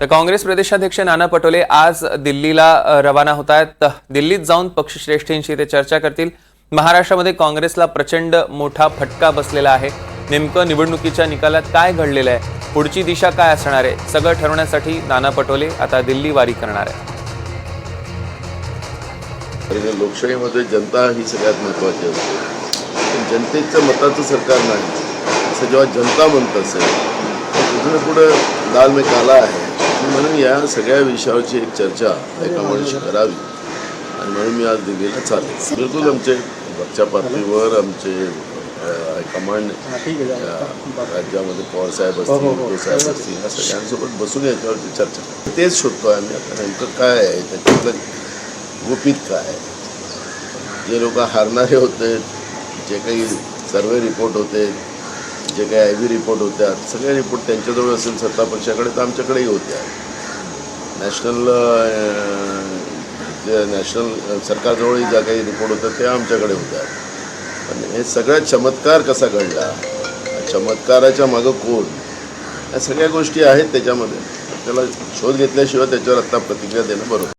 तर काँग्रेस प्रदेशाध्यक्ष नाना पटोले आज दिल्लीला रवाना होत आहेत दिल्लीत जाऊन पक्षश्रेष्ठींशी ते चर्चा करतील. महाराष्ट्रामध्ये काँग्रेसला प्रचंड मोठा फटका बसलेला आहे. नेमकं निवडणुकीच्या निकालात काय घडलेलं आहे? पुढची दिशा काय असणार आहे? सगळं ठरवण्यासाठी नाना पटोले आता दिल्ली वारी करणार आहे लोकशाहीमध्ये जनता ही सगळ्यात महत्त्वाची असते. पण जनतेचं मताचं सरकार नाही. असं जेव्हा जनता म्हणत असेल तर पुढं दाल में काला आहे. म्हणून या सगळ्या विषयावरची एक चर्चा एका माणशी करावी. आणि म्हणून मी आज दिल्लीला चालेल. बिलकुल आमचे वरच्या पातळीवर आमचे हायकमांड राज्यामध्ये पवारसाहेब असतील उद्धव साहेब असतील ह्या सगळ्यांसोबत बसून याच्यावरती चर्चा. तेच शोधतो आम्ही. आता नेमकं काय आहे त्याच्यातलं गुपित काय जे लोक हारणारे होते जे काही सर्वे रिपोर्ट होते जे काही आय व्ही रिपोर्ट होत्या सगळे रिपोर्ट त्यांच्याजवळ असेल सत्ता पक्षाकडे तर आमच्याकडेही होत्या. नॅशनल जे नॅशनल सरकारजवळही ज्या काही रिपोर्ट होत्या त्या आमच्याकडे होत्या. पण हे सगळ्यात चमत्कार कसा घडला? चमत्काराच्या मागं कोण? या सगळ्या गोष्टी आहेत त्याच्यामध्ये. त्याला शोध घेतल्याशिवाय त्याच्यावर आत्ता प्रतिक्रिया देणं बरोबर.